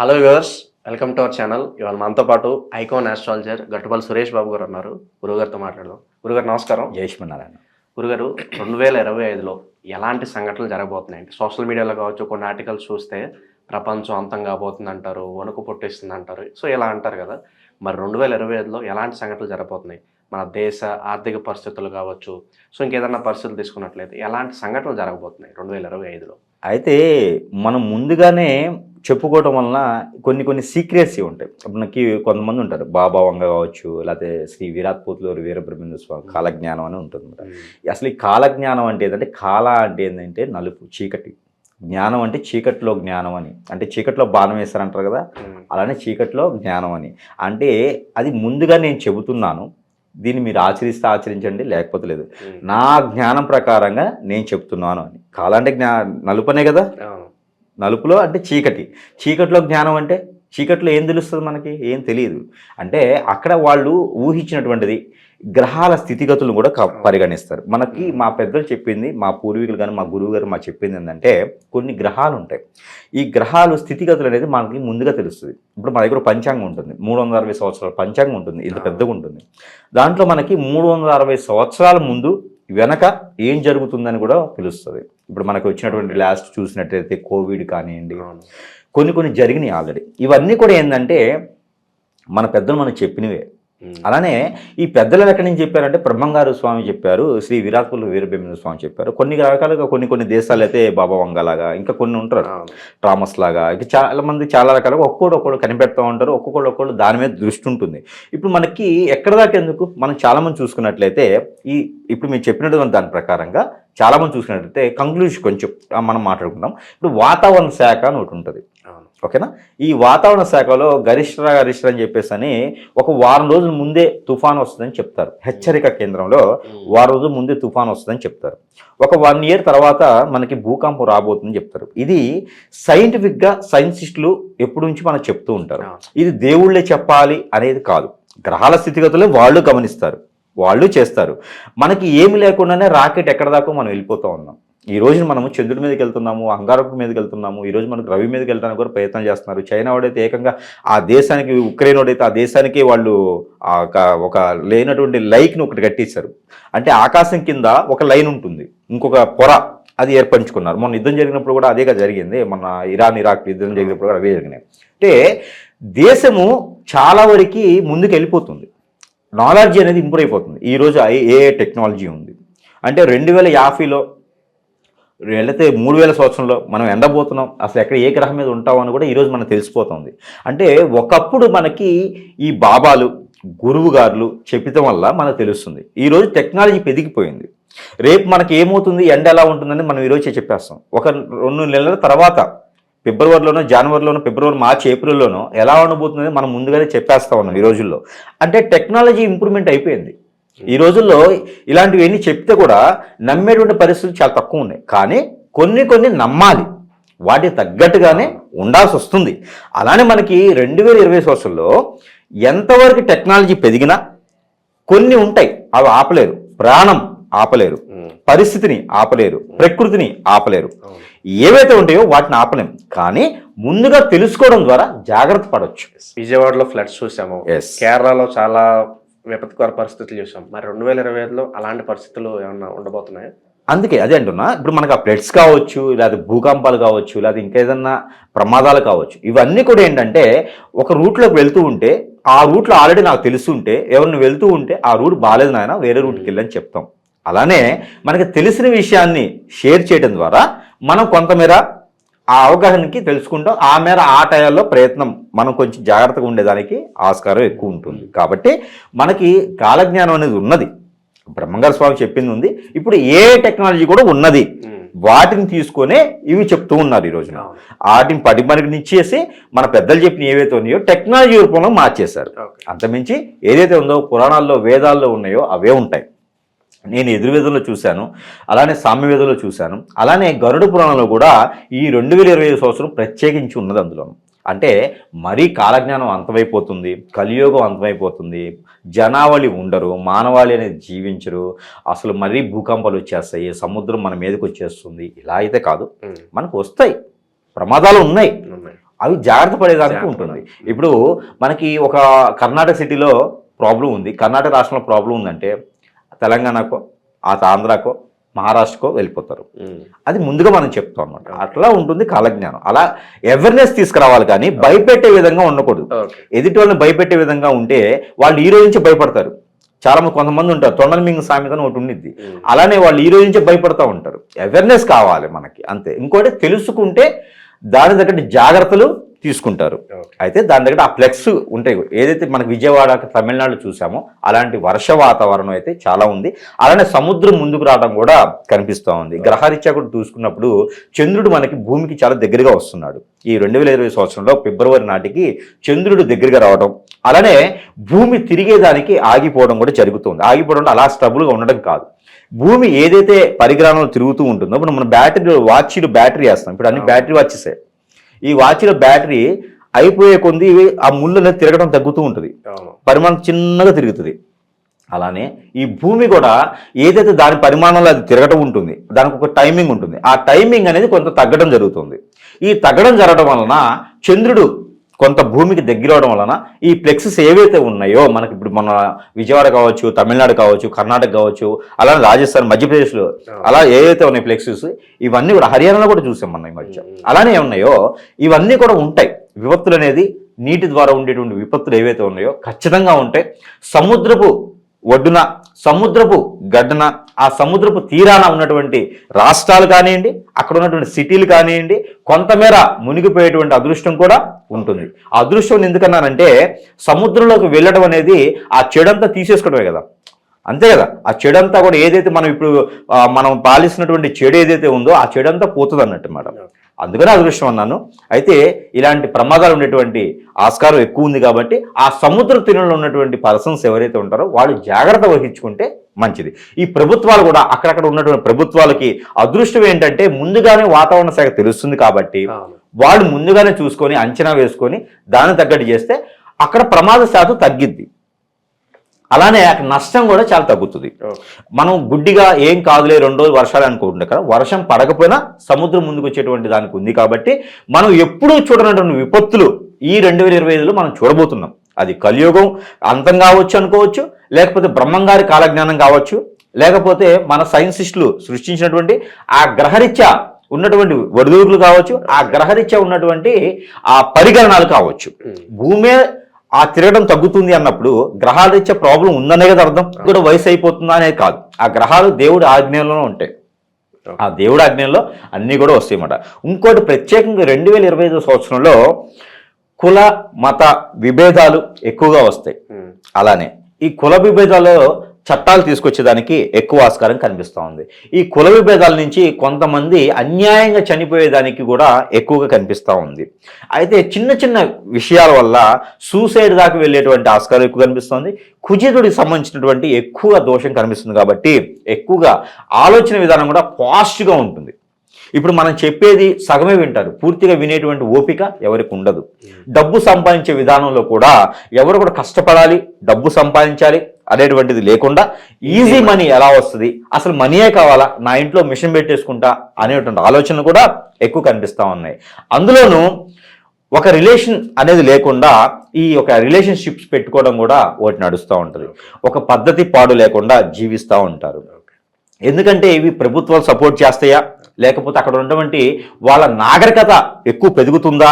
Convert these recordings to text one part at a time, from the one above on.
Hello viewers welcome to our channel ఇవాళ మనతో పాటు ఐకాన్ ఆస్ట్రాలజర్ గట్టుపల్లి సురేష్ బాబు గారు ఉన్నారు. గురుగారితో మాట్లాడదాం. గురుగారు నమస్కారం. జయశ్మనారాయణ గురుగారు రెండు వేల ఇరవై ఐదులో ఎలాంటి సంఘటనలు జరగబోతున్నాయి? సోషల్ మీడియాలో కావచ్చు కొన్ని ఆర్టికల్స్ చూస్తే ప్రపంచం అంతం కాబోతుంది అంటారు వణుకు పుట్టిస్తుంది అంటారు సో ఇలా అంటారు కదా. మరి రెండు వేల ఇరవై ఐదులో ఎలాంటి సంఘటనలు జరగబోతున్నాయి? మన దేశ ఆర్థిక పరిస్థితులు కావచ్చు సో ఇంకేదన్నా పరిస్థితులు తీసుకున్నట్లయితే ఎలాంటి సంఘటనలు జరగబోతున్నాయి? రెండు వేల ఇరవై ఐదులో. అయితే మనం ముందుగానే చెప్పుకోవటం వలన కొన్ని కొన్ని సీక్రెట్స్ ఉంటాయి. ఇప్పుడు మనకి కొంతమంది ఉంటారు. బాబా వంగ కావచ్చు లేకపోతే శ్రీ విరాట్ పోతులూరు వీరబ్రహ్మేంద్ర స్వామి కాలజ్ఞానం అని ఉంటుంది అసలు ఈ కాలజ్ఞానం అంటే ఏంటంటే కాల అంటే ఏంటంటే నలుపు చీకటి. జ్ఞానం అంటే చీకట్లో జ్ఞానం అని. అంటే చీకట్లో బాణం వేస్తారంటారు కదా. అలానే చీకట్లో జ్ఞానం అని. అంటే అది ముందుగా నేను చెబుతున్నాను. దీన్ని మీరు ఆచరిస్తే ఆచరించండి లేకపోతే లేదు. నా జ్ఞానం ప్రకారంగా నేను చెప్తున్నాను అని. కాల అంటే జ్ఞా నలుపనే కదా. నలుపులో అంటే చీకటి. చీకటిలో జ్ఞానం అంటే చీకట్లో ఏం తెలుస్తుంది మనకి? ఏం తెలియదు. అంటే అక్కడ వాళ్ళు ఊహించినటువంటిది గ్రహాల స్థితిగతులను కూడా క- పరిగణిస్తారు. మనకి మా పెద్దలు చెప్పింది మా పూర్వీకులు కానీ మా గురువు గారు మా చెప్పింది ఏంటంటే కొన్ని గ్రహాలు ఉంటాయి. ఈ గ్రహాలు స్థితిగతులు అనేది మనకి ముందుగా తెలుస్తుంది. ఇప్పుడు మా దగ్గర పంచాంగం ఉంటుంది. మూడు వందల అరవై సంవత్సరాల పంచాంగం ఉంటుంది. ఇంత పెద్దగా ఉంటుంది. దాంట్లో మనకి మూడు వందల అరవై సంవత్సరాల ముందు వెనక ఏం జరుగుతుందని కూడా తెలుస్తుంది. ఇప్పుడు మనకు వచ్చినటువంటి లాస్ట్ చూసినట్టయితే కోవిడ్ కానివ్వండి. కొన్ని కొన్ని జరిగినాయి ఆల్రెడీ ఇవన్నీ కూడా ఏంటంటే మన పెద్దలు మనకు చెప్పినవే. అలానే ఈ పెద్దలు ఎక్కడి నుంచి చెప్పారంటే బ్రహ్మంగారు స్వామి చెప్పారు శ్రీ విరాట్పల్లి వీరభీమేంద్ర స్వామి చెప్పారు. కొన్ని రకాలుగా కొన్ని కొన్ని దేశాలు అయితే బాబా వంగలాగా ఇంకా కొన్ని ఉంటారు. థామస్ లాగా ఇంకా చాలా మంది చాలా రకాలుగా ఒక్కోడు ఒక్కోడు కనిపెడతా ఉంటారు ఒక్కొక్కడు ఒక్కోడు దాని మీద దృష్టి ఉంటుంది. ఇప్పుడు మనకి ఎక్కడ దాకా ఎందుకు? మనం చాలా మంది చూసుకున్నట్లయితే ఈ ఇప్పుడు మీరు చెప్పినటువంటి దాని ప్రకారంగా చాలా మంది చూసుకున్నట్లయితే కంక్లూషన్ కొంచెం మనం మాట్లాడుకుందాం. ఇప్పుడు వాతావరణ శాఖ అని ఒకటి ఉంటుంది. ఓకేనా? ఈ వాతావరణ శాఖలో గరిష్ట గరిష్ట అని చెప్పేసి అని ఒక వారం రోజుల ముందే తుఫాన్ వస్తుందని చెప్తారు. హెచ్చరిక కేంద్రంలో. వారం రోజుల ముందే తుఫాన్ వస్తుందని చెప్తారు. ఒక వన్ ఇయర్ తర్వాత మనకి భూకంపం రాబోతుందని చెప్తారు. ఇది సైంటిఫిక్గా సైంటిస్టులు ఎప్పటి నుంచి మనకు చెప్తూ ఉంటారు. ఇది దేవుళ్ళే చెప్పాలి అనేది కాదు. గ్రహాల స్థితిగతులు వాళ్ళు గమనిస్తారు. వాళ్ళు చేస్తారు. మనకి ఏమి లేకుండానే రాకెట్ ఎక్కడ దాకా మనం వెళ్ళిపోతూ ఉన్నాం. ఈ రోజున మనము చంద్రుడి మీదకి వెళ్తున్నాము అంగారక మీదకి వెళ్తున్నాము ఈ రోజు మనకు రవి మీదకి వెళ్ళడానికి కూడా ప్రయత్నం చేస్తున్నారు. చైనా వాడైతే ఏకంగా ఆ దేశానికి ఉక్రెయిన్ వాడైతే ఆ దేశానికి వాళ్ళు ఆ ఒక- ఒక లేనటువంటి లైక్ని ఒకటి కట్టించారు. అంటే ఆకాశం కింద ఒక లైన్ ఉంటుంది ఇంకొక పొర అది ఏర్పరచుకున్నారు. మొన్న యుద్ధం జరిగినప్పుడు కూడా అదేగా జరిగింది. మన ఇరాన్ ఇరాక్ యుద్ధం జరిగినప్పుడు కూడా అవే జరిగినాయి. అంటే దేశము చాలా వరకు ముందుకు వెళ్ళిపోతుంది. నాలెడ్జ్ అనేది ఇంప్రూవ్ అయిపోతుంది. ఈరోజు ఏ టెక్నాలజీ ఉంది. అంటే రెండు వేల యాభైలో వెళితే మూడు వేల సంవత్సరంలో మనం ఎండబోతున్నాం. అసలు ఎక్కడ ఏ గ్రహం మీద ఉంటామని కూడా ఈరోజు మనకు తెలిసిపోతుంది. అంటే ఒకప్పుడు మనకి ఈ బాబాలు గురువు గారులు చెప్పటం వల్ల మనకు తెలుస్తుంది. ఈరోజు టెక్నాలజీ పెరిగిపోయింది. రేపు మనకి ఏమవుతుంది ఎండ ఎలా ఉంటుందని మనం ఈరోజు చెప్పేస్తాం. ఒక రెండు నెలల తర్వాత ఫిబ్రవరిలోనో జనవరిలోనో ఫిబ్రవరి మార్చి ఏప్రిల్లోనో ఎలా ఉండబోతుందని మనం ముందుగానే చెప్పేస్తా ఉన్నాం ఈ రోజుల్లో. అంటే టెక్నాలజీ ఇంప్రూవ్మెంట్ అయిపోయింది. ఈ రోజుల్లో ఇలాంటివన్నీ చెప్తే కూడా నమ్మేటువంటి పరిస్థితులు చాలా తక్కువ ఉన్నాయి. కానీ కొన్ని కొన్ని నమ్మాలి. వాటికి తగ్గట్టుగానే ఉండాల్సి వస్తుంది. అలానే మనకి రెండు వేల ఇరవై సంవత్సరంలో ఎంతవరకు టెక్నాలజీ పెరిగినా కొన్ని ఉంటాయి. అవి ఆపలేరు. ప్రాణం ఆపలేరు. పరిస్థితిని ఆపలేరు. ప్రకృతిని ఆపలేరు. ఏవైతే ఉంటాయో వాటిని ఆపలేం. కానీ ముందుగా తెలుసుకోవడం ద్వారా జాగ్రత్త పడవచ్చు. విజయవాడలో ఫ్లడ్స్ చూసాము. కేరళలో చాలా విపత్కర పరిస్థితులు చూసాం. మరి రెండు వేల ఇరవై ఐదులో అలాంటి పరిస్థితులు ఏమన్నా ఉండబోతున్నాయా? అందుకే అదే అంటున్నా ఇప్పుడు మనకు ఆ ఫ్లడ్స్ కావచ్చు లేదా భూకంపాలు కావచ్చు లేదా ఇంకేదన్నా ప్రమాదాలు కావచ్చు ఇవన్నీ కూడా ఏంటంటే ఒక రూట్లోకి వెళ్తూ ఉంటే ఆ రూట్లో ఆల్రెడీ నాకు తెలుసుంటే ఎవరిని వెళ్తూ ఉంటే ఆ రూట్ బాగాలేదు నాయన వేరే రూట్కి వెళ్ళని చెప్తాం. అలానే మనకి తెలిసిన విషయాన్ని షేర్ చేయడం ద్వారా మనం కొంతమేర ఆ అవగాహనకి తెలుసుకుంటాం. ఆ మేర ఆ టయాల్లో ప్రయత్నం మనం కొంచెం జాగ్రత్తగా ఉండేదానికి ఆస్కారం ఎక్కువ ఉంటుంది. కాబట్టి మనకి కాలజ్ఞానం అనేది ఉన్నది. బ్రహ్మంగారు స్వామి చెప్పింది ఉంది. ఇప్పుడు ఏ టెక్నాలజీ కూడా ఉన్నది. వాటిని తీసుకొనే ఇవి చెప్తూ ఉన్నారు ఈ రోజున. వాటిని పడి పనికినిచ్చేసి మన పెద్దలు చెప్పిన ఏవైతే ఉన్నాయో టెక్నాలజీ రూపంలో మార్చేశారు. అంతమించి ఏదైతే ఉందో పురాణాల్లో వేదాల్లో ఉన్నాయో అవే ఉంటాయి. నేను ఎదుర్వేదంలో చూశాను అలానే సామ్యవేదంలో చూశాను అలానే గరుడ పురాణంలో కూడా ఈ రెండు వేల ఇరవై ఐదు సంవత్సరం ప్రత్యేకించి ఉన్నది అందులో అంటే మరీ కాలజ్ఞానం అంతమైపోతుంది కలియోగం అంతమైపోతుంది జనావళి ఉండరు మానవాళి అనేది జీవించరు అసలు మరీ భూకంపాలు వచ్చేస్తాయి సముద్రం మన మీదకి వచ్చేస్తుంది ఇలా అయితే కాదు. మనకు వస్తాయి ప్రమాదాలు ఉన్నాయి. ఉన్నాయి. అవి జాగ్రత్త పడేదానికి ఉంటుంది. ఇప్పుడు మనకి ఒక కర్ణాటక సిటీలో ప్రాబ్లం ఉంది కర్ణాటక రాష్ట్రంలో ప్రాబ్లం ఉందంటే తెలంగాణకో ఆ ఆంధ్రాకో మహారాష్ట్రకో వెళ్ళిపోతారు. అది ముందుగా మనం చెప్తాం అనమాట అట్లా ఉంటుంది కాలజ్ఞానం. అలా అవేర్నెస్ తీసుకురావాలి కానీ భయపెట్టే విధంగా ఉండకూడదు. ఎదుటి వాళ్ళని భయపెట్టే విధంగా ఉంటే వాళ్ళు ఈ రోజు నుంచి భయపడతారు. చాలా మంది కొంతమంది ఉంటారు. తొండల మింగ సామెత అని ఒకటి ఉండిద్ది. అలానే వాళ్ళు ఈ రోజు నుంచే భయపడతా ఉంటారు. అవేర్నెస్ కావాలి మనకి. అంతే. ఇంకోటి తెలుసుకుంటే దాని తగ్గట్టు జాగ్రత్తలు తీసుకుంటారు. అయితే దాని దగ్గర ఆ ఫ్లెక్స్ ఉంటాయి. ఏదైతే మనకి విజయవాడ తమిళనాడు చూసామో అలాంటి వర్ష వాతావరణం అయితే చాలా ఉంది. అలానే సముద్రం ముందుకు రావడం కూడా కనిపిస్తూ ఉంది. గ్రహరీత్యా కూడా చూసుకున్నప్పుడు చంద్రుడు మనకి భూమికి చాలా దగ్గరగా వస్తున్నాడు. ఈ రెండు వేల ఇరవై సంవత్సరంలో ఫిబ్రవరి నాటికి చంద్రుడు దగ్గరగా రావడం అలానే భూమి తిరిగేదానికి ఆగిపోవడం కూడా జరుగుతుంది. ఆగిపోవడం అలా స్టబుల్గా ఉండడం కాదు. భూమి ఏదైతే పరికరాలను తిరుగుతూ ఉంటుందో మనం బ్యాటరీ వాచీలు బ్యాటరీ వేస్తాం ఇప్పుడు అన్ని బ్యాటరీ వాచెసే. ఈ వాచ్లో బ్యాటరీ అయిపోయే కొంది ఆ ముళ్ళు అనేది తిరగడం తగ్గుతూ ఉంటుంది. పరిమాణం చిన్నగా తిరుగుతుంది. అలానే ఈ భూమి కూడా ఏదైతే దాని పరిమాణంలో అది తిరగటం ఉంటుంది దానికి ఒక టైమింగ్ ఉంటుంది. ఆ టైమింగ్ అనేది కొంత తగ్గడం జరుగుతుంది. ఈ తగ్గడం జరగడం వలన చంద్రుడు కొంత భూమికి దగ్గర అవడం వలన ఈ ప్లెక్సెస్ ఏవైతే ఉన్నాయో మనకి ఇప్పుడు మన విజయవాడ కావచ్చు తమిళనాడు కావచ్చు కర్ణాటక కావచ్చు అలానే రాజస్థాన్ మధ్యప్రదేశ్లో అలా ఏవైతే ఉన్నాయి ఫ్లెక్సెస్ ఇవన్నీ కూడా హర్యానాలో కూడా చూసాం మనం ఈ మధ్య. అలానే ఉన్నాయో ఇవన్నీ కూడా ఉంటాయి. విపత్తులు అనేది నీటి ద్వారా ఉండేటువంటి విపత్తులు ఏవైతే ఉన్నాయో ఖచ్చితంగా ఉంటాయి. సముద్రపు ఒడ్డున సముద్రపు గడ్డన ఆ సముద్రపు తీరాన ఉన్నటువంటి రాష్ట్రాలు కానివ్వండి అక్కడ ఉన్నటువంటి సిటీలు కానివ్వండి కొంతమేర మునిగిపోయేటువంటి అదృష్టం కూడా ఉంటుంది. ఆ అదృష్టం ఎందుకన్నానంటే సముద్రంలోకి వెళ్ళడం అనేది ఆ చెడంతా తీసేసుకోవడమే కదా. అంతే కదా. ఆ చెడంతా కూడా ఏదైతే మనం ఇప్పుడు మనం పాలిస్తున్నటువంటి చెడు ఏదైతే ఉందో ఆ చెడంతా పోతుంది అన్నట్టు మేడం అందుకనే అదృష్టం అన్నాను. అయితే ఇలాంటి ప్రమాదాలు ఉండేటువంటి ఆస్కారం ఎక్కువ ఉంది కాబట్టి ఆ సముద్ర తీరంలో ఉన్నటువంటి పర్సన్స్ ఎవరైతే ఉంటారో వాళ్ళు జాగ్రత్త వహించుకుంటే మంచిది. ఈ ప్రభుత్వాలు కూడా అక్కడక్కడ ఉన్నటువంటి ప్రభుత్వాలకి అదృష్టం ఏంటంటే ముందుగానే వాతావరణ శాఖ తెలుస్తుంది కాబట్టి వాళ్ళు ముందుగానే చూసుకొని అంచనా వేసుకొని దాని తగ్గట్టు చేస్తే అక్కడ ప్రమాద శాతం తగ్గిద్ది. అలానే అక్కడ నష్టం కూడా చాలా తగ్గుతుంది. మనం గుడ్డిగా ఏం కాదులే రెండు రోజులు వర్షాలు అనుకుంటుండే కదా వర్షం పడకపోయినా సముద్రం ముందుకు వచ్చేటువంటి దానికి ఉంది కాబట్టి మనం ఎప్పుడూ చూడనటువంటి విపత్తులు ఈ రెండు వేల ఇరవై ఐదులో మనం చూడబోతున్నాం. అది కలియుగం అంతం కావచ్చు అనుకోవచ్చు లేకపోతే బ్రహ్మంగారి కాలజ్ఞానం కావచ్చు లేకపోతే మన సైన్సిస్టులు సృష్టించినటువంటి ఆ గ్రహరీత్యా ఉన్నటువంటి ఒడిదుడుకులు కావచ్చు ఆ గ్రహరీత్యా ఉన్నటువంటి ఆ పరిగణనాలు కావచ్చు. భూమే ఆ తిరగడం తగ్గుతుంది అన్నప్పుడు గ్రహాల రీత్యా ప్రాబ్లం ఉందనే కదా అర్థం? కూడా వయసు అయిపోతుందా అనేది కాదు. ఆ గ్రహాలు దేవుడి ఆజ్ఞలోనే ఉంటాయి. ఆ దేవుడి ఆజ్ఞలో అన్నీ కూడా వస్తాయన్నమాట. ఇంకోటి ప్రత్యేకంగా రెండు వేల ఇరవై ఐదు సంవత్సరంలో కుల మత విభేదాలు ఎక్కువగా వస్తాయి. అలానే ఈ కుల విభేదాలు చట్టాలు తీసుకొచ్చేదానికి ఎక్కువ ఆస్కారం కనిపిస్తూ ఉంది. ఈ కుల విభేదాల నుంచి కొంతమంది అన్యాయంగా చనిపోయేదానికి కూడా ఎక్కువగా కనిపిస్తూ ఉంది. అయితే చిన్న చిన్న విషయాల వల్ల సూసైడ్ దాకా వెళ్ళేటువంటి ఆస్కారం ఎక్కువ కనిపిస్తుంది కుజితుడికి సంబంధించినటువంటి ఎక్కువ దోషం కనిపిస్తుంది కాబట్టి ఎక్కువగా ఆలోచన విధానం కూడా పాజిటివ్గా ఉంటుంది. ఇప్పుడు మనం చెప్పేది సగమే వింటారు. పూర్తిగా వినేటువంటి ఓపిక ఎవరికి ఉండదు. డబ్బు సంపాదించే విధానంలో కూడా ఎవరు కూడా కష్టపడాలి డబ్బు సంపాదించాలి అనేటువంటిది లేకుండా ఈజీ మనీ ఎలా వస్తుంది? అసలు మనీయే కావాలా? నా ఇంట్లో మిషన్ పెట్టేసుకుంటా అనేటువంటి ఆలోచన కూడా ఎక్కువ కనిపిస్తూ ఉన్నాయి. అందులోనూ ఒక రిలేషన్ అనేది లేకుండా ఈ ఒక రిలేషన్షిప్స్ పెట్టుకోవడం కూడా ఒకటి నడుస్తూ ఉంటుంది. ఒక పద్ధతి పాడు లేకుండా జీవిస్తూ ఉంటారు. ఎందుకంటే ఇవి ప్రభుత్వాలు సపోర్ట్ చేస్తాయా? లేకపోతే అక్కడ ఉన్నటువంటి వాళ్ళ నాగరికత ఎక్కువ పెరుగుతుందా?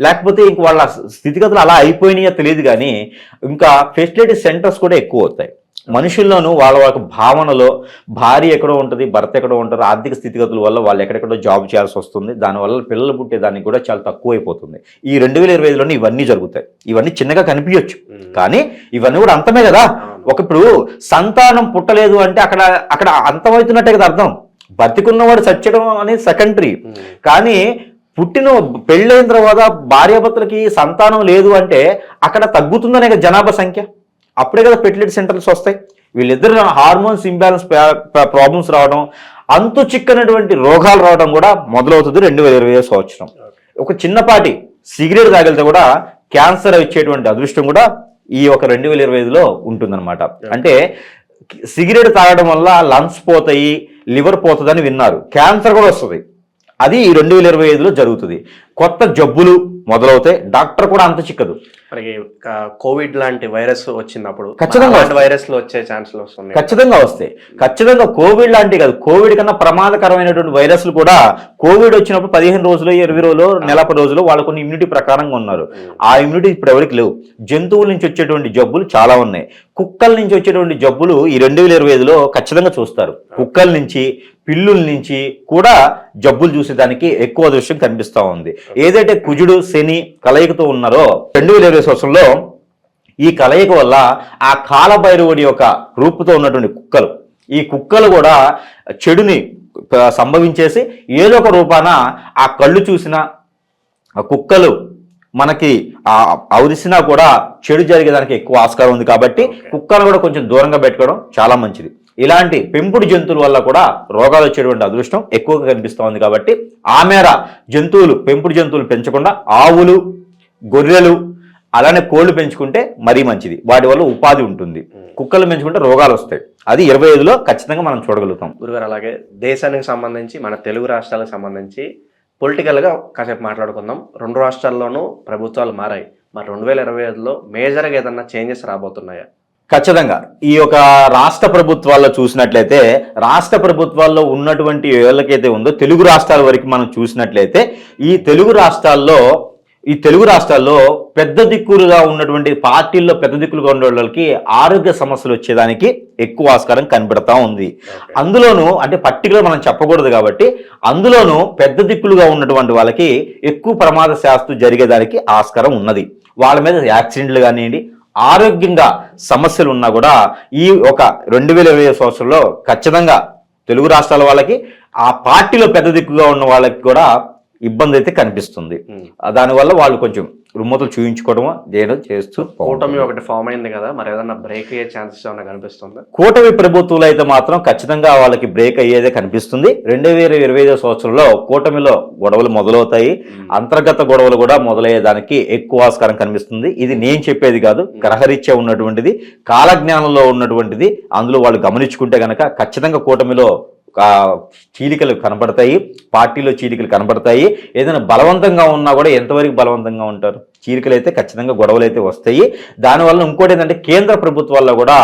లేకపోతే ఇంక వాళ్ళ స్థితిగతులు అలా అయిపోయినాయో తెలియదు కానీ ఇంకా ఫెసిలిటీ సెంటర్స్ కూడా ఎక్కువ అవుతాయి. మనుషుల్లోనూ వాళ్ళ వాళ్ళ భావనలో భార్య ఎక్కడో ఉంటుంది భర్త ఎక్కడో ఉంటారు ఆర్థిక స్థితిగతుల వల్ల వాళ్ళు ఎక్కడెక్కడో జాబ్ చేయాల్సి వస్తుంది. దానివల్ల పిల్లలు పుట్టేదానికి కూడా చాలా తక్కువ అయిపోతుంది ఈ రెండు వేల ఇరవై ఐదులోనే ఇవన్నీ జరుగుతాయి. ఇవన్నీ చిన్నగా కనిపించచ్చు. కానీ ఇవన్నీ కూడా అంతమే కదా? ఒక ఇప్పుడు సంతానం పుట్టలేదు అంటే అక్కడ అక్కడ అంతమవుతున్నట్టే కదా అర్థం. బతికున్నవాడు చచ్చడం అనేది సెకండరీ కానీ పుట్టిన పెళ్ళైన తర్వాత భార్యాభర్తలకి సంతానం లేదు అంటే అక్కడ తగ్గుతుందనే కదా జనాభా సంఖ్య. అప్పుడే కదా ఫెర్టిలిటీ సెంటర్స్ వస్తాయి. వీళ్ళిద్దరు హార్మోన్స్ ఇంబ్యాలెన్స్ ప్రాబ్లమ్స్ రావడం అంతు చిక్కనటువంటి రోగాలు రావడం కూడా మొదలవుతుంది రెండు వేల ఇరవై సంవత్సరం. ఒక చిన్నపాటి సిగరెట్ తాగితే కూడా క్యాన్సర్ వచ్చేటువంటి అదృష్టం కూడా ఈ ఒక రెండు వేల ఇరవై ఐదులో ఉంటుందన్నమాట. అంటే సిగరెట్ తాగడం వల్ల లంగ్స్ పోతాయి లివర్ పోతుందని విన్నారు. క్యాన్సర్ కూడా వస్తుంది. అది ఈ రెండు వేల ఇరవై ఐదులో జరుగుతుంది. కొత్త జబ్బులు మొదలవుతాయి. డాక్టర్ కూడా అంత చిక్కదు. కోవిడ్ లాంటి వైరస్ వచ్చినప్పుడు ఖచ్చితంగా అలాంటి వైరస్లు వచ్చే ఛాన్సులు వస్తున్నాయి. ఖచ్చితంగా వస్తాయి. ఖచ్చితంగా కోవిడ్ లాంటి కాదు. కోవిడ్ కన్నా ప్రమాదకరమైనటువంటి వైరస్లు కూడా కోవిడ్ వచ్చినప్పుడు పదిహేను రోజులు ఇరవై రోజులు నెలపై రోజులు వాళ్ళు కొన్ని ఇమ్యూనిటీ ప్రకారంగా ఉన్నారు. ఆ ఇమ్యూనిటీ ఇప్పుడు ఎవరికి లేవు. జంతువుల నుంచి వచ్చేటువంటి జబ్బులు చాలా ఉన్నాయి. కుక్కల నుంచి వచ్చేటువంటి జబ్బులు ఈ రెండు వేల ఇరవై ఐదులో ఖచ్చితంగా చూస్తారు. కుక్కల నుంచి పిల్లుల నుంచి కూడా జబ్బులు చూసేదానికి ఎక్కువ దృశ్యం కనిపిస్తా ఉంది. ఏదైతే కుజుడు శని కలయికతో ఉన్నారో రెండు వేల ఇరవై సంవత్సరంలో ఈ కలయిక వల్ల ఆ కాలభైరవుడి యొక్క రూపుతో ఉన్నటువంటి కుక్కలు ఈ కుక్కలు కూడా చెడుని సంభవించేసి ఏదో ఒక రూపాన ఆ కళ్ళు చూసిన ఆ కుక్కలు మనకి ఆ అవరిసినా కూడా చెడు జరిగేదానికి ఎక్కువ ఆస్కారం ఉంది కాబట్టి కుక్కలు కూడా కొంచెం దూరంగా పెట్టుకోవడం చాలా మంచిది. ఇలాంటి పెంపుడు జంతువుల వల్ల కూడా రోగాలు వచ్చేటువంటి అదృష్టం ఎక్కువగా కనిపిస్తూ ఉంది కాబట్టి ఆ మేర జంతువులు పెంపుడు జంతువులు పెంచకుండా ఆవులు గొర్రెలు అలానే కోళ్ళు పెంచుకుంటే మరీ మంచిది. వాటి వల్ల ఉపాధి ఉంటుంది. కుక్కలు పెంచుకుంటే రోగాలు వస్తాయి. అది ఇరవై ఐదులో ఖచ్చితంగా మనం చూడగలుగుతాం. గురుగారు అలాగే దేశానికి సంబంధించి మన తెలుగు రాష్ట్రాలకు సంబంధించి పొలిటికల్గా కాసేపు మాట్లాడుకుందాం. రెండు రాష్ట్రాల్లోనూ ప్రభుత్వాలు మారాయి. మరి రెండు వేల ఇరవై ఐదులో మేజర్గా ఏదన్నా చేంజెస్ రాబోతున్నాయా? ఖచ్చితంగా. ఈ యొక్క రాష్ట్ర ప్రభుత్వాల్లో చూసినట్లయితే రాష్ట్ర ప్రభుత్వాల్లో ఉన్నటువంటి ఎవరికైతే ఉందో తెలుగు రాష్ట్రాల వరకు మనం చూసినట్లయితే ఈ తెలుగు రాష్ట్రాల్లో ఈ తెలుగు రాష్ట్రాల్లో పెద్ద దిక్కులుగా ఉన్నటువంటి పార్టీల్లో పెద్ద దిక్కులుగా ఉన్న వాళ్ళకి ఆరోగ్య సమస్యలు వచ్చేదానికి ఎక్కువ ఆస్కారం కనబడతా ఉంది. అందులోనూ అంటే పర్టికులర్ మనం చెప్పకూడదు కాబట్టి అందులోనూ పెద్ద దిక్కులుగా ఉన్నటువంటి వాళ్ళకి ఎక్కువ ప్రమాద శాస్త్రం జరిగేదానికి ఆస్కారం ఉన్నది. వాళ్ళ మీద యాక్సిడెంట్లు కానివ్వండి ఆరోగ్యంగా సమస్యలు ఉన్నా కూడా ఈ ఒక రెండు వేల ఇరవై సంవత్సరంలో ఖచ్చితంగా తెలుగు రాష్ట్రాల వాళ్ళకి ఆ పార్టీలో పెద్ద దిక్కుగా ఉన్న వాళ్ళకి కూడా ఇబ్బంది అయితే కనిపిస్తుంది దానివల్ల వాళ్ళు కొంచెం రుమ్మతులు చూయించుకోవడం చేయడం చేస్తూ కూటమి. ఒకటి ఫామ్ అయింది కదా మరి ఏదన్నా బ్రేక్ అయ్యే ఛాన్సెస్ ఏమైనా కనిపిస్తుందా? కూటమి ప్రభుత్వాలు అయితే మాత్రం ఖచ్చితంగా వాళ్ళకి బ్రేక్ అయ్యేదే కనిపిస్తుంది. రెండు వేల ఇరవై ఐదో సంవత్సరంలో కూటమిలో గొడవలు మొదలవుతాయి. అంతర్గత గొడవలు కూడా మొదలయ్యేదానికి ఎక్కువ ఆస్కారం కనిపిస్తుంది. ఇది నేను చెప్పేది కాదు గ్రహరీత్యా ఉన్నటువంటిది కాలజ్ఞానంలో ఉన్నటువంటిది అందులో వాళ్ళు గమనించుకుంటే గనక ఖచ్చితంగా కూటమిలో చీలికలు కనబడతాయి పార్టీలో చీలికలు కనబడతాయి ఏదైనా బలవంతంగా ఉన్నా కూడా ఎంతవరకు బలవంతంగా ఉంటారు? చీలికలు అయితే ఖచ్చితంగా గొడవలు అయితే వస్తాయి. దానివల్ల ఇంకోటి ఏంటంటే కేంద్ర ప్రభుత్వాల్లో కూడా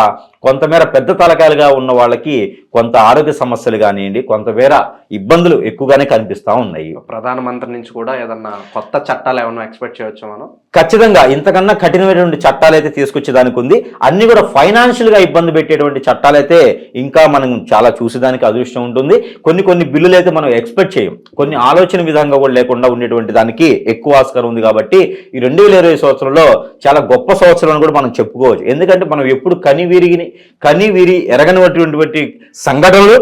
కొంతమేర పెద్ద తలకాయలుగా ఉన్న వాళ్ళకి కొంత ఆరోగ్య సమస్యలు కానివ్వండి కొంతమేర ఇబ్బందులు ఎక్కువగానే కనిపిస్తూ ఉన్నాయి. ప్రధానమంత్రి నుంచి కూడా ఏదన్నా కొత్త చట్టాలు ఏమన్నా ఎక్స్పెక్ట్ చేయొచ్చు మనం? ఖచ్చితంగా ఇంతకన్నా కఠినమైనటువంటి చట్టాలు అయితే తీసుకొచ్చేదానికి ఉంది. అన్ని కూడా ఫైనాన్షియల్గా ఇబ్బంది పెట్టేటువంటి చట్టాలు అయితే ఇంకా మనం చాలా చూసేదానికి అదృష్టం ఉంటుంది. కొన్ని కొన్ని బిల్లులు అయితే మనం ఎక్స్పెక్ట్ చేయం. కొన్ని ఆలోచన విధంగా కూడా లేకుండా ఉండేటువంటి దానికి ఎక్కువ ఆస్కారం ఉంది కాబట్టి ఈ రెండు వేల ఇరవై సంవత్సరంలో చాలా గొప్ప సంవత్సరం అని కూడా మనం చెప్పుకోవచ్చు. ఎందుకంటే మనం ఎప్పుడు కని విరిగిని కని విరి ఎరగనటువంటి సంఘటనలు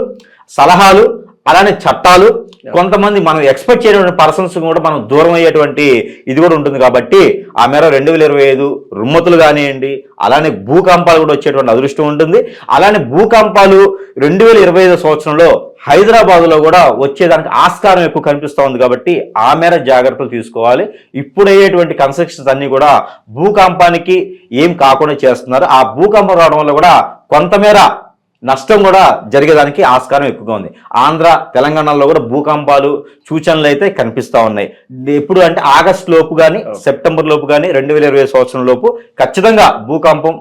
సలహాలు అలానే చట్టాలు కొంతమంది మనం ఎక్స్పెక్ట్ చేయటువంటి పర్సన్స్ కూడా మనం దూరం అయ్యేటువంటి ఇది కూడా ఉంటుంది కాబట్టి ఆ మేర రెండు వేల ఇరవై ఐదు రుమ్మతులు కానివ్వండి అలానే భూకంపాలు కూడా వచ్చేటువంటి అదృష్టం ఉంటుంది. అలానే భూకంపాలు రెండు వేల ఇరవై ఐదు సంవత్సరంలో హైదరాబాద్లో కూడా వచ్చేదానికి ఆస్కారం ఎక్కువ కనిపిస్తూ ఉంది కాబట్టి ఆ మేర జాగ్రత్తలు తీసుకోవాలి. ఇప్పుడయ్యేటువంటి కన్స్ట్రక్షన్స్ అన్నీ కూడా భూకంపానికి ఏం కాకుండా చేస్తున్నారు. ఆ భూకంపం రావడం వల్ల కూడా కొంతమేర నష్టం కూడా జరిగేదానికి ఆస్కారం ఎక్కువగా ఉంది. ఆంధ్ర తెలంగాణలో కూడా భూకంపాలు సూచనలు అయితే కనిపిస్తూ ఉన్నాయి. ఎప్పుడు అంటే ఆగస్ట్ లోపు కానీ సెప్టెంబర్ లోపు కానీ రెండు వేల ఇరవై సంవత్సరం లోపు ఖచ్చితంగా భూకంపం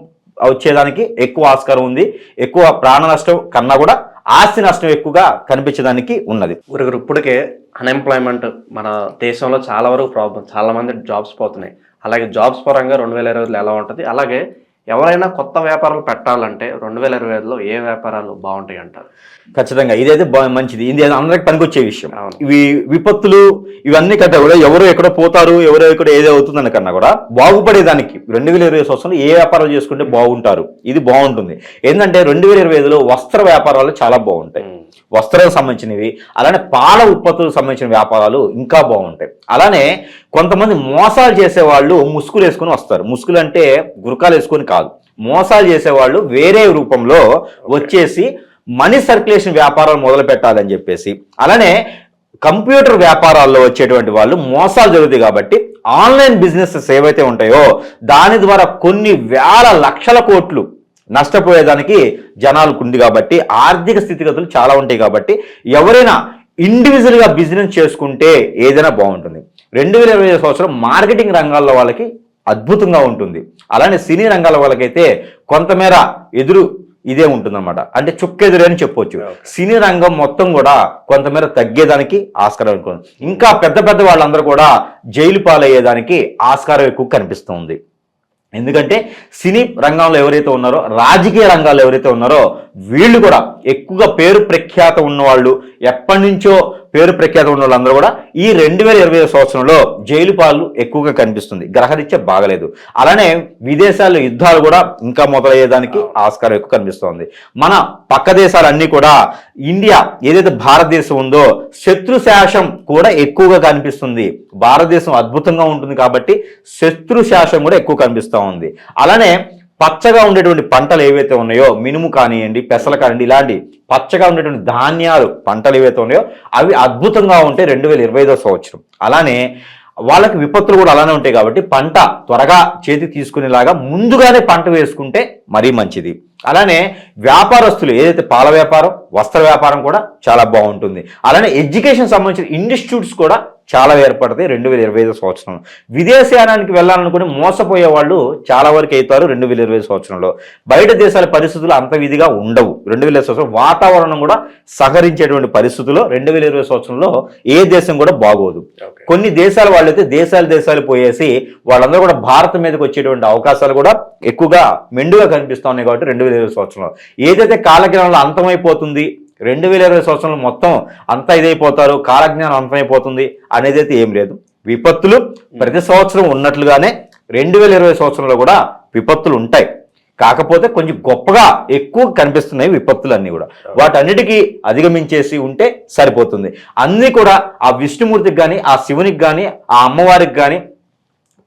వచ్చేదానికి ఎక్కువ ఆస్కారం ఉంది. ఎక్కువ ప్రాణ నష్టం కన్నా కూడా ఆస్తి నష్టం ఎక్కువగా కనిపించడానికి ఉన్నది. ఇప్పటికే అన్ఎంప్లాయ్మెంట్ మన దేశంలో చాలా వరకు ప్రాబ్లం చాలా మంది జాబ్స్ పోతున్నాయి. అలాగే జాబ్స్ పరంగా రెండు వేల ఇరవై ఎలా ఉంటుంది? అలాగే ఎవరైనా కొత్త వ్యాపారాలు పెట్టాలంటే రెండు వేల ఇరవై ఐదులో ఏ వ్యాపారాలు బాగుంటాయి అంటారు? ఖచ్చితంగా. ఇదైతే బా- మంచిది. ఇది అందరికి పనికొచ్చే విషయం. ఇవి విపత్తులు ఇవన్నీ కంటే కూడా ఎవరో ఎక్కడ పోతారు ఎవరో ఎక్కడ ఏదో అవుతుందని కన్నా కూడా బాగుపడేదానికి రెండు వేల ఇరవై సంవత్సరంలో ఏ వ్యాపారాలు చేసుకుంటే బాగుంటారు. ఇది బాగుంటుంది. ఏంటంటే రెండు వేల ఇరవై ఐదులో వస్త్ర వ్యాపారాలు చాలా బాగుంటాయి. వస్త్రాలకు సంబంధించినవి అలానే పాల ఉత్పత్తులకు సంబంధించిన వ్యాపారాలు ఇంకా బాగుంటాయి. అలానే కొంతమంది మోసాలు చేసేవాళ్ళు ముసుగులు వేసుకొని వస్తారు. ముసుగులు అంటే గురకాలు వేసుకొని కాదు. మోసాలు చేసేవాళ్ళు వేరే రూపంలో వచ్చేసి మనీ సర్క్యులేషన్ వ్యాపారాలు మొదలు పెట్టాలని చెప్పేసి అలానే కంప్యూటర్ వ్యాపారాల్లో వచ్చేటువంటి వాళ్ళు మోసాలు జరుగుతాయి కాబట్టి ఆన్లైన్ బిజినెసెస్ ఏవైతే ఉంటాయో దాని ద్వారా కొన్ని వేల లక్షల కోట్లు నష్టపోయేదానికి జనాలకు ఉంది కాబట్టి ఆర్థిక స్థితిగతులు చాలా ఉంటాయి కాబట్టి ఎవరైనా ఇండివిజువల్గా బిజినెస్ చేసుకుంటే ఏదైనా బాగుంటుంది. రెండు వేల ఇరవై సంవత్సరం మార్కెటింగ్ రంగాల్లో వాళ్ళకి అద్భుతంగా ఉంటుంది. అలానే సినీ రంగాల వాళ్ళకైతే కొంతమేర ఎదురు ఇదే ఉంటుందన్నమాట. అంటే చుక్కెదురు అని చెప్పొచ్చు. సినీ రంగం మొత్తం కూడా కొంతమేర తగ్గేదానికి ఆస్కారం ఉంటుంది ఇంకా పెద్ద పెద్ద వాళ్ళందరూ కూడా జైలు పాలయ్యేదానికి ఆస్కారం ఎక్కువ కనిపిస్తుంది ఎందుకంటే సినీ రంగంలో ఎవరైతే ఉన్నారో రాజకీయ రంగాల్లో ఎవరైతే ఉన్నారో వీళ్ళు కూడా ఎక్కువగా పేరు ప్రఖ్యాత ఉన్నవాళ్ళు ఎప్పటి నుంచో పేరు ప్రఖ్యాత ఉన్న వాళ్ళందరూ కూడా ఈ రెండు వేల ఇరవై సంవత్సరంలో జైలు పాలు ఎక్కువగా కనిపిస్తుంది. గ్రహరీత్యా బాగలేదు. అలానే విదేశాల్లో యుద్ధాలు కూడా ఇంకా మొదలయ్యేదానికి ఆస్కారం ఎక్కువ కనిపిస్తోంది. మన పక్క దేశాలన్నీ కూడా ఇండియా ఏదైతే భారతదేశం ఉందో శత్రు శాసం కూడా ఎక్కువగా కనిపిస్తుంది. భారతదేశం అద్భుతంగా ఉంటుంది కాబట్టి శత్రు శాసం కూడా ఎక్కువ కనిపిస్తూ ఉంది. అలానే పచ్చగా ఉండేటువంటి పంటలు ఏవైతే ఉన్నాయో మినుము కానివ్వండి పెసలు కానివ్వండి ఇలాంటి పచ్చగా ఉండేటువంటి ధాన్యాలు పంటలు ఏవైతే ఉన్నాయో అవి అద్భుతంగా ఉంటాయి రెండు వేల ఇరవై ఐదో సంవత్సరం. అలానే వాళ్ళకి విపత్తులు కూడా అలానే ఉంటాయి కాబట్టి పంట త్వరగా చేతి తీసుకునేలాగా ముందుగానే పంట వేసుకుంటే మరీ మంచిది. అలానే వ్యాపారస్తులు ఏదైతే పాల వ్యాపారం వస్త్ర వ్యాపారం కూడా చాలా బాగుంటుంది. అలానే ఎడ్యుకేషన్ సంబంధించిన ఇన్స్టిట్యూట్స్ కూడా చాలా ఏర్పడతాయి రెండు వేల ఇరవై ఐదు సంవత్సరం విదేశయానానికి వెళ్ళాలనుకుని మోసపోయే వాళ్ళు చాలా వరకు అవుతారు రెండు వేల ఇరవై సంవత్సరంలో. బయట దేశాల పరిస్థితులు అంత విధిగా ఉండవు. రెండు వేల సంవత్సరం వాతావరణం కూడా సహకరించేటువంటి పరిస్థితుల్లో రెండు వేల ఇరవై సంవత్సరంలో ఏ దేశం కూడా బాగోదు. కొన్ని దేశాల వాళ్ళైతే దేశాలు దేశాలు పోయేసి వాళ్ళందరూ కూడా భారతం మీదకి వచ్చేటువంటి అవకాశాలు కూడా ఎక్కువగా మెండుగా కనిపిస్తా ఉన్నాయి కాబట్టి రెండు వేల ఇరవై సంవత్సరంలో. ఏదైతే కాలజ్ఞానంలో అంతమైపోతుంది రెండు వేల ఇరవై సంవత్సరంలో మొత్తం అంతా ఇదైపోతారు కాలజ్ఞానం అంతమైపోతుంది అనేది అయితే ఏం లేదు. విపత్తులు ప్రతి సంవత్సరం ఉన్నట్లుగానే రెండు వేల ఇరవై సంవత్సరంలో కూడా విపత్తులు ఉంటాయి. కాకపోతే కొంచెం గొప్పగా ఎక్కువ కనిపిస్తున్నాయి విపత్తులు అన్నీ కూడా. వాటన్నిటికీ అధిగమించేసి ఉంటే సరిపోతుంది. అన్నీ కూడా ఆ విష్ణుమూర్తికి కానీ ఆ శివునికి కానీ ఆ అమ్మవారికి కానీ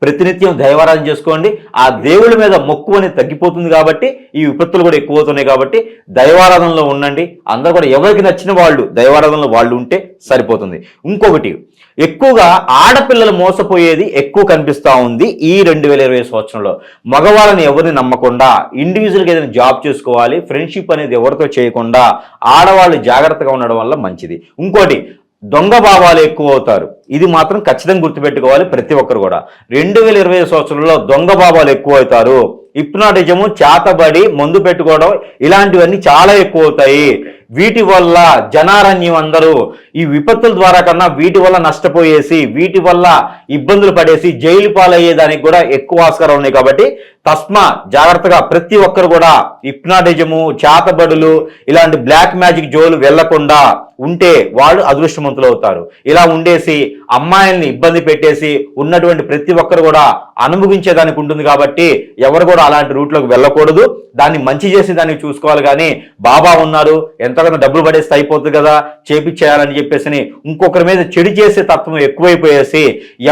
ప్రతినిత్యం దైవారాధన చేసుకోండి. ఆ దేవుడి మీద మొక్కు అనేది తగ్గిపోతుంది కాబట్టి ఈ విపత్తులు కూడా ఎక్కువ అవుతున్నాయి కాబట్టి దైవారాధనలో ఉండండి. అందరూ కూడా ఎవరికి నచ్చిన వాళ్ళు దైవారాధనలో వాళ్ళు ఉంటే సరిపోతుంది. ఇంకొకటి ఎక్కువగా ఆడపిల్లలు మోసపోయేది ఎక్కువ కనిపిస్తూ ఉంది ఈ రెండు వేల ఇరవై సంవత్సరంలో. మగవాళ్ళని ఎవరిని నమ్మకుండా ఇండివిజువల్గా ఏదైనా జాబ్ చేసుకోవాలి ఫ్రెండ్షిప్ అనేది ఎవరితో చేయకుండా ఆడవాళ్ళు జాగ్రత్తగా ఉండడం వల్ల మంచిది. ఇంకోటి దొంగ భావాలు ఎక్కువ అవుతారు ఇది మాత్రం ఖచ్చితంగా గుర్తుపెట్టుకోవాలి ప్రతి ఒక్కరు కూడా. రెండు వేల ఇరవై సంవత్సరంలో దొంగ భావాలు ఎక్కువ అవుతారు హిప్నాటిజము చేతబడి మందు పెట్టుకోవడం ఇలాంటివన్నీ చాలా ఎక్కువ అవుతాయి వీటి వల్ల జనారణ్యం అందరూ ఈ విపత్తుల ద్వారా కన్నా వీటి వల్ల నష్టపోయేసి వీటి వల్ల ఇబ్బందులు పడేసి జైలు పాలయ్యేదానికి కూడా ఎక్కువ ఆస్కారం ఉన్నాయి కాబట్టి తస్మా జాగ్రత్తగా ప్రతి ఒక్కరు కూడా హిప్నాటిజము చేతబడులు ఇలాంటి బ్లాక్ మ్యాజిక్ జోలు వెళ్ళకుండా ఉంటే వాళ్ళు అదృష్టవంతులు అవుతారు ఇలా ఉండేసి అమ్మాయిల్ని ఇబ్బంది పెట్టేసి ఉన్నటువంటి ప్రతి ఒక్కరు కూడా అనుభవించేదానికి ఉంటుంది కాబట్టి ఎవరు కూడా అలాంటి రూట్లోకి వెళ్ళకూడదు. దాన్ని మంచి చేసి దాన్ని చూసుకోవాలి కానీ బాబా ఉన్నారు ఎంతగానో డబ్బులు పడేస్తే అయిపోతుంది కదా చేపిచ్చేయాలని చెప్పేసి ఇంకొకరి మీద చెడు చేసే తత్వం ఎక్కువైపోయేసి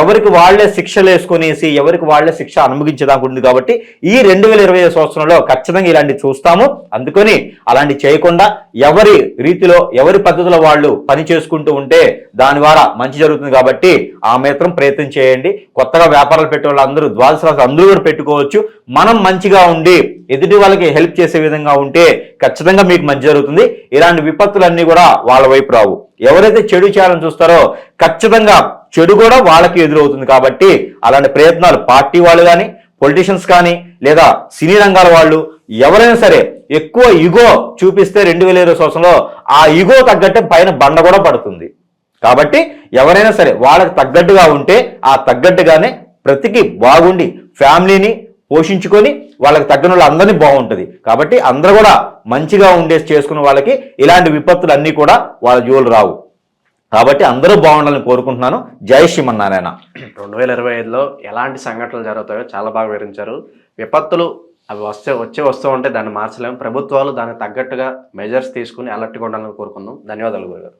ఎవరికి వాళ్ళే శిక్షలు వేసుకునేసి ఎవరికి వాళ్ళే శిక్ష అనుభవించేదానికి ఉంటుంది కాబట్టి ఈ రెండు వేల ఇరవై సంవత్సరంలో ఖచ్చితంగా ఇలాంటివి చూస్తాము. అందుకని అలాంటి చేయకుండా ఎవరి రీతిలో ఎవరి పద్ధతిలో వాళ్ళు పని చేసుకుంటూ ఉంటే దాని ద్వారా మంచి జరుగుతుంది కాబట్టి ఆ మాత్రం ప్రయత్నం చేయండి. కొత్తగా వ్యాపారాలు పెట్టే వాళ్ళు అందరూ ద్వాదశ అందరూ కూడా పెట్టుకోవచ్చు. మనం మంచిగా ఉండి ఎదుటి వాళ్ళకి హెల్ప్ చేసే విధంగా ఉంటే ఖచ్చితంగా మీకు మంచి జరుగుతుంది. ఇలాంటి విపత్తులన్నీ కూడా వాళ్ళ వైపు రావు. ఎవరైతే చెడు చేయాలని చూస్తారో ఖచ్చితంగా చెడు కూడా వాళ్ళకి ఎదురవుతుంది కాబట్టి అలాంటి ప్రయత్నాలు పార్టీ వాళ్ళు కానీ పొలిటీషియన్స్ కానీ లేదా సినీ రంగాల వాళ్ళు ఎవరైనా సరే ఎక్కువ ఇగో చూపిస్తే రెండు వేల ఇరవై సంవత్సరంలో ఆ ఇగో తగ్గట్టే పైన బండ కూడా పడుతుంది. కాబట్టి ఎవరైనా సరే వాళ్ళకి తగ్గట్టుగా ఉంటే ఆ తగ్గట్టుగానే ప్రతికి బాగుండి ఫ్యామిలీని పోషించుకొని వాళ్ళకి తగ్గిన వాళ్ళు అందరినీ బాగుంటుంది. కాబట్టి అందరూ కూడా మంచిగా ఉండే చేసుకున్న వాళ్ళకి ఇలాంటి విపత్తులు అన్నీ కూడా వాళ్ళ జోలు రావు. కాబట్టి అందరూ బాగుండాలని కోరుకుంటున్నాను. జై శ్రీమన్నారాయణ. రెండు వేల ఇరవై ఐదులో ఎలాంటి సంఘటనలు జరుగుతాయో చాలా బాగా వివరించారు. విపత్తులు అవి వస్తే వచ్చే వస్తూ ఉంటే దాన్ని మార్చలేము. ప్రభుత్వాలు దానికి తగ్గట్టుగా మెజర్స్ తీసుకుని అలర్ట్గా ఉండాలని కోరుకుందాం ధన్యవాదాలు గురుగారు.